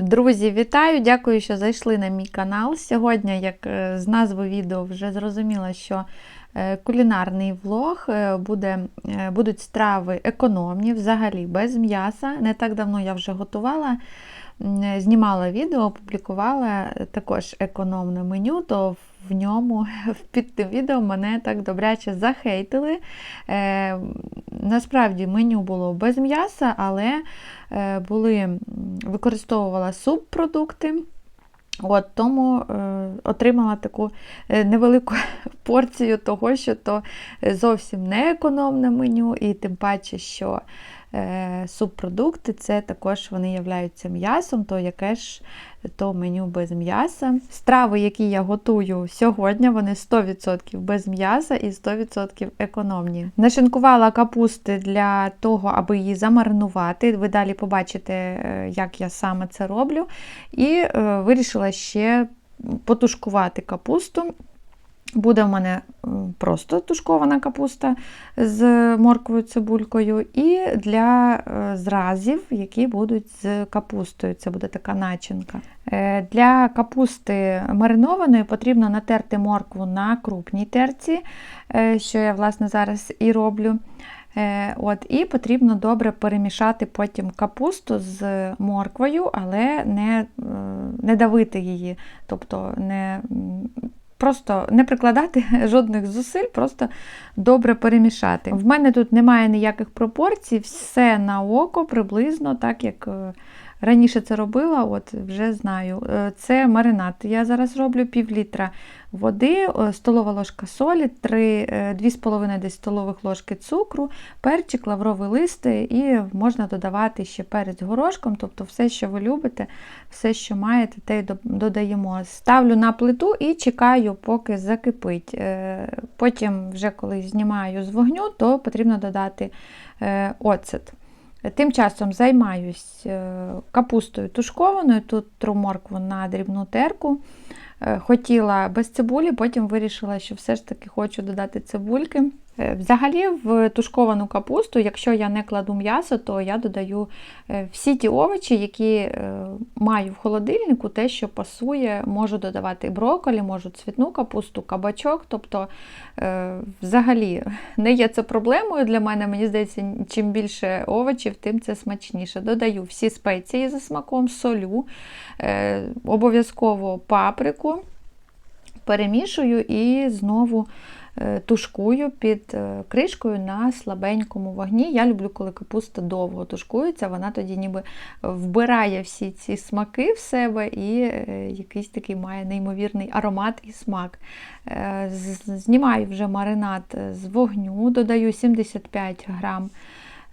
Друзі, вітаю! Дякую, що зайшли на мій канал. Сьогодні, як е, з назви відео вже зрозуміло, що е, кулінарний влог е, буде, будуть страви економні, взагалі без м'яса. Не так давно я вже готувала, знімала відео, опублікувала також економне меню, то в ньому під тим відео мене так добряче захейтили. Е, Насправді меню було без м'яса, але е, були, використовувала субпродукти. От, тому е, отримала таку е, невелику порцію того, що то зовсім не економне меню, і тим паче, що е, субпродукти це також вони являються м'ясом, то яке ж то меню без м'яса. Страви, які я готую сьогодні, вони 100% без м'яса і 100% економні. Нашинкувала капусти для того, аби її замаринувати. Ви далі побачите, е, як я саме це роблю. І е, вирішила ще потушкувати капусту. Буде в мене просто тушкована капуста з морквою цибулькою, і для е, зразів, які будуть з капустою. Це буде така начинка. Е, Для капусти маринованої потрібно натерти моркву на крупній терці, е, що я власне зараз і роблю. От, І потрібно добре перемішати потім капусту з морквою, але не, не давити її, тобто не, просто не прикладати жодних зусиль, просто добре перемішати. В мене тут немає ніяких пропорцій, все на око приблизно, так як е, раніше це робила, от вже знаю. Е, Це маринад. Я зараз роблю пів літра води, е, столова ложка солі, 2,5 десь столових ложки цукру, перчик, лавровий лист, і можна додавати ще перець горошком, тобто все, що ви любите, все, що маєте, те й додаємо. Ставлю на плиту і чекаю, поки закипить. Е, Потім, вже коли знімаю з вогню, то потрібно додати е, оцет. Тим часом займаюсь е, капустою тушкованою, тут тру моркву на дрібну терку. Е, Хотіла без цибулі, потім вирішила, що все ж таки хочу додати цибульки. Е, Взагалі, в тушковану капусту, якщо я не кладу м'ясо, то я додаю е, всі ті овочі, які е, маю в холодильнику, те, що пасує, можу додавати брокколі, можу цвітну капусту, кабачок. Тобто, взагалі, не є це проблемою для мене. Мені здається, чим більше овочів, тим це смачніше. Додаю всі спеції за смаком, солю, обов'язково паприку, перемішую і знову тушкую під е, кришкою на слабенькому вогні. Я люблю, коли капуста довго тушкується, вона тоді ніби вбирає всі ці смаки в себе і е, якийсь такий має неймовірний аромат і смак. Е, Знімаю вже маринад з вогню, додаю 75 грам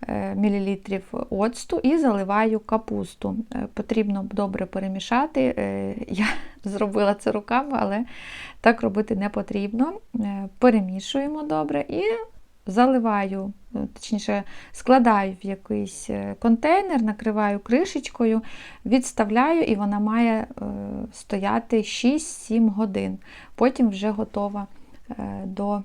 е, мілілітрів оцту і заливаю капусту. Е, Потрібно добре перемішати. Е, Я зробила це руками, але так робити не потрібно. Перемішуємо добре і заливаю, точніше, складаю в якийсь контейнер, накриваю кришечкою, відставляю, і вона має стояти 6-7 годин. Потім вже готова до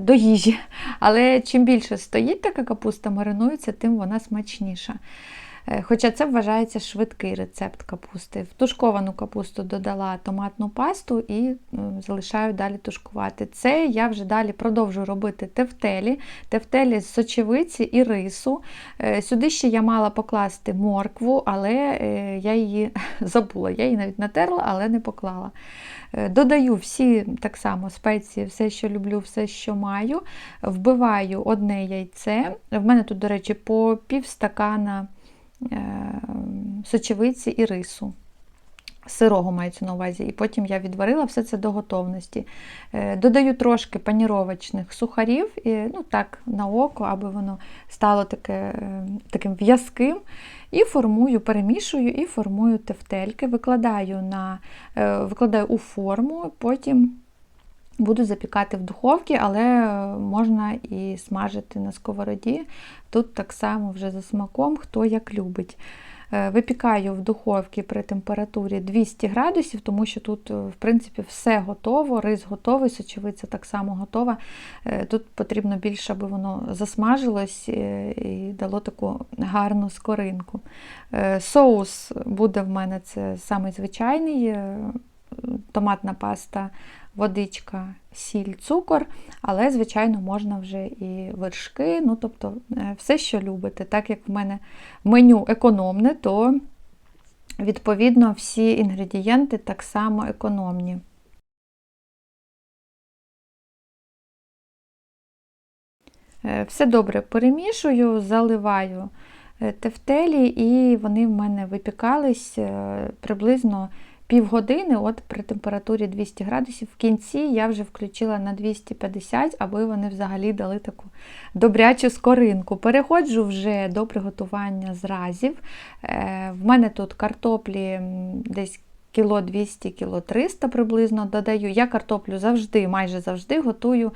до їжі. Але чим більше стоїть така капуста, маринується, тим вона смачніша. Е, Хоча це вважається швидкий рецепт капусти. В тушковану капусту додала томатну пасту і залишаю далі тушкувати. Це я вже далі продовжу робити тефтелі, тефтелі з сочевиці і рису. Е, Сюди ще я мала покласти моркву, але е, я її забула. Я її навіть натерла, але не поклала. Е, Додаю всі так само спеції, все, що люблю, все, що маю. Вбиваю одне яйце. В мене тут, до речі, по пів стакана е, сочевиці і рису. Сирого мається на увазі, і потім я відварила все це до готовності. Е, Додаю трошки паніровочних сухарів, і, ну так, на око, аби воно стало таке, е, таким в'язким. І формую, перемішую і формую тефтельки, викладаю, на, е, викладаю у форму, потім буду запікати в духовці, але е, можна і смажити на сковороді. Тут так само вже за смаком, хто як любить. Е, Випікаю в духовці при температурі 200 градусів, тому що тут, е, в принципі, все готово, рис готовий, сочевиця так само готова. Тут потрібно більше, аби воно засмажилось і дало таку гарну скоринку. Соус буде в мене це самий звичайний, томатна паста, водичка, сіль, цукор, але, звичайно, можна вже і вершки, ну, тобто е, все, що любите. Так як в мене меню економне, то відповідно всі інгредієнти так само економні. Е, Все добре перемішую, заливаю е, тефтелі, і вони в мене випікались приблизно півгодини, от при температурі 200 градусів. В кінці я вже включила на 250, аби вони взагалі дали таку добрячу скоринку. Переходжу вже до приготування зразів. Е, В мене тут картоплі десь кіло 200, кіло 300 приблизно додаю. Я картоплю завжди, майже завжди готую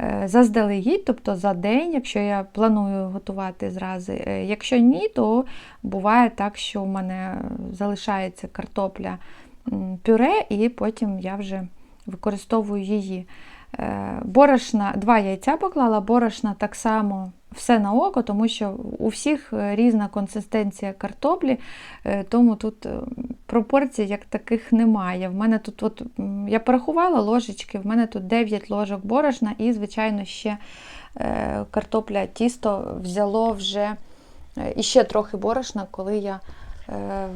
е, заздалегідь, тобто за день, якщо я планую готувати зрази. Е, Якщо ні, то буває так, що в мене залишається картопля пюре, і потім я вже використовую її. Е, Борошна, два яйця поклала, борошна так само все на око, тому що у всіх е, різна консистенція картоплі, е, тому тут пропорцій як таких немає. В мене тут, от, я порахувала ложечки, в мене тут 9 ложок борошна і, звичайно, ще картопля тісто взяло вже іще трохи борошна, коли я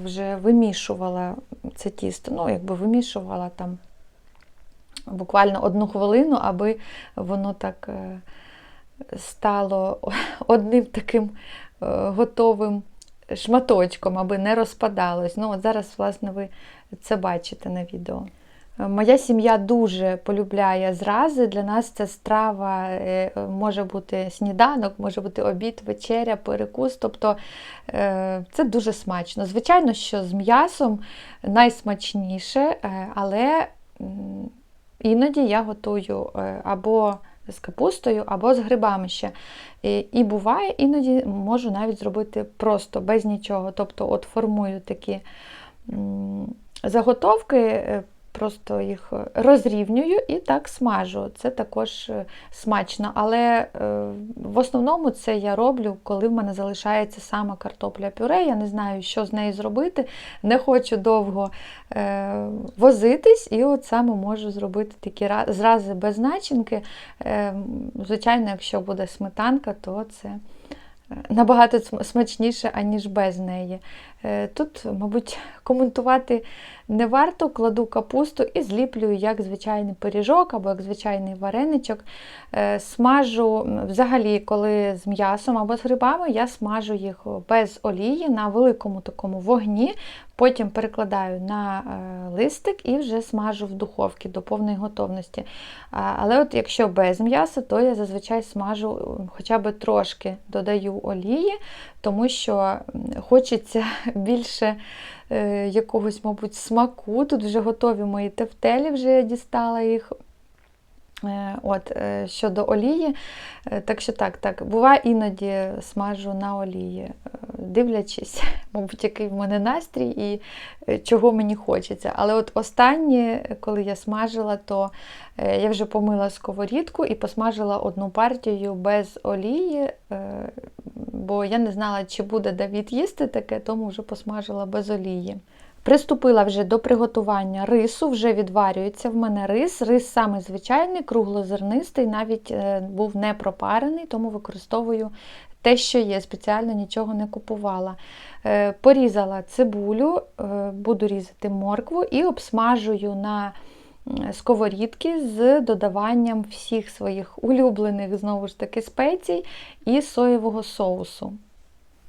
вже вимішувала це тісто. Ну, якби вимішувала там буквально одну хвилину, аби воно так е, стало одним таким е, готовим шматочком, аби не розпадалось. Ну, от зараз, власне, ви це бачите на відео. Моя сім'я дуже полюбляє зрази. Для нас ця страва е, може бути сніданок, може бути обід, вечеря, перекус. Тобто е, це дуже смачно. Звичайно, що з м'ясом найсмачніше, е, але іноді я готую або з капустою, або з грибами ще. І, і буває, іноді можу навіть зробити просто без нічого. Тобто, от формую такі заготовки, просто їх розрівнюю і так смажу. Це також е, смачно. Але е, в основному це я роблю, коли в мене залишається саме картопля пюре. Я не знаю, що з нею зробити. Не хочу довго е, возитись, і от саме можу зробити такі зрази без начинки. Е, звичайно, якщо буде сметанка, то це. е, Набагато смачніше, аніж без неї. Е, Тут, мабуть, коментувати не варто, кладу капусту і зліплюю як звичайний пиріжок або як звичайний вареничок. Е, Смажу взагалі, коли з м'ясом або з грибами, я смажу їх без олії на великому такому вогні. Потім перекладаю на е, листик і вже смажу в духовці до повної готовності. Але от якщо без м'яса, то я зазвичай смажу хоча б трошки додаю олії, тому що хочеться більше е, якогось, мабуть, смаку. Тут вже готові мої тефтелі, вже я дістала їх. От, е, щодо олії, е, так що так, так, буває іноді смажу на олії, е, дивлячись, мабуть, який в мене настрій і чого мені хочеться. Але от останнє, коли я смажила, то я вже помила сковорідку і посмажила одну партію без олії, бо я не знала, чи буде Давід їсти таке, тому вже посмажила без олії. Приступила вже до приготування рису, вже відварюється в мене рис. Рис саме звичайний, круглозернистий, навіть е, був не пропарений, тому використовую те, що є, спеціально нічого не купувала. Е, Порізала цибулю, е, буду різати моркву і обсмажую на сковорідки з додаванням всіх своїх улюблених знову ж таки спецій і соєвого соусу.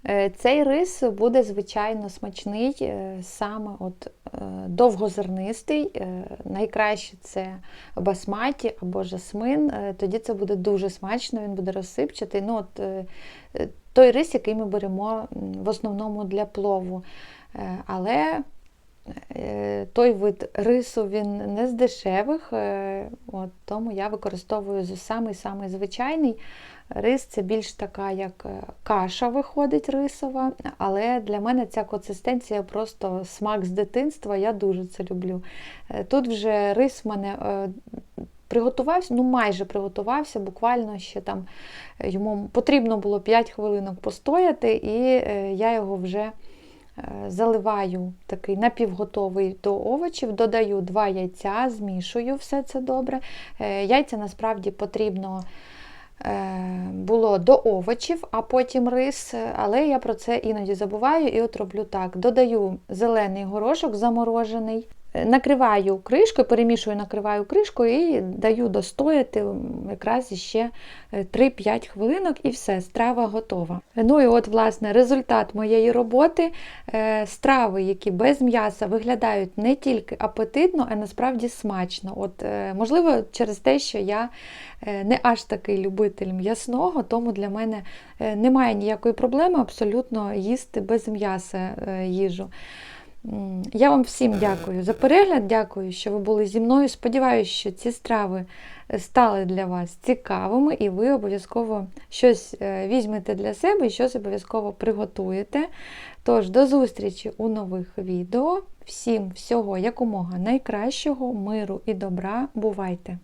Е, Цей рис буде, звичайно, смачний, е, саме от е, довгозернистий. Найкраще це басматі або жасмин. Тоді це буде дуже смачно, він буде розсипчатий. Ну, от, той рис, який ми беремо в основному для плову. Але той вид рису він не з дешевих, е, от, тому я використовую самий-самий звичайний. Рис це більш така, як е, каша виходить рисова, але для мене ця консистенція просто смак з дитинства, я дуже це люблю. Е, Тут вже рис в мене е, приготувався, ну майже приготувався, буквально ще там е, йому потрібно було 5 хвилинок постояти, і е, я його вже е, заливаю такий напівготовий до овочів, додаю 2 яйця, змішую все це добре. Е, Яйця насправді потрібно е, було до овочів, а потім рис, е, але я про це іноді забуваю і от роблю так: додаю зелений горошок заморожений, е, накриваю кришкою, перемішую, накриваю кришкою і даю достояти якраз іще е, 3-5 хвилинок, і все, страва готова. Ну і от, власне, результат моєї роботи. Е, Страви, які без м'яса виглядають не тільки апетитно, а насправді смачно. От, е, можливо, через те, що я е, не аж такий любитель м'ясного, тому для мене е, немає ніякої проблеми абсолютно їсти без м'яса е, їжу. Я вам всім дякую за перегляд, дякую, що ви були зі мною. Сподіваюся, що ці страви е, стали для вас цікавими, і ви обов'язково щось е, візьмете для себе і щось обов'язково приготуєте. Тож, до зустрічі у нових відео. Всім всього якомога найкращого, миру і добра. Бувайте!